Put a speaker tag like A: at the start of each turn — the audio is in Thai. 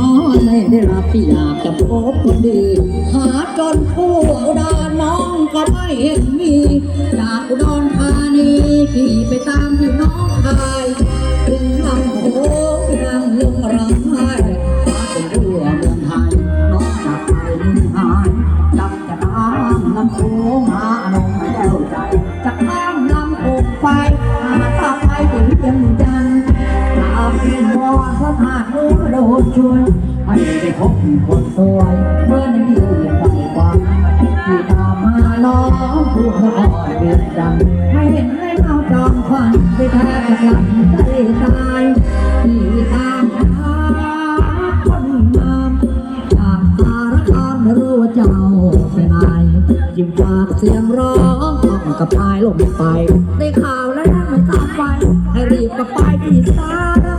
A: ได้นอนไม่ได้รับที่อยากจะพบคนดีหาจนทั่วอุดรน้องก็ไม่เห็นมีจากอุดรธานีขี่ไปตามที่น้องชายถึงลำโพงนั่งลงร้องไห้หาจนทั่วเมืองไทยน้องจากไปนิ่งหายจำจะข้ามลำโพงหาอนงแก้วใจ ราบวิงวอนพระธาตุนู้โดนช่วยให้ได้พบคนสวยเมื่อในเดือนใดวันที่ตามมาน้องผู้นครเวียนจันทร์ไม่เห็นให้เราจอมควันไปแทบจะหลังใจตายที่ตามหาคนงามจากสารคามไม่รู้ว่าเจ้าเป็นไหนยิ้มฝากเสียงร้องต้องกับพายลงไปได้ข่าว แล้วนะไม่ตามไปให้รีบกับไปที่สาระ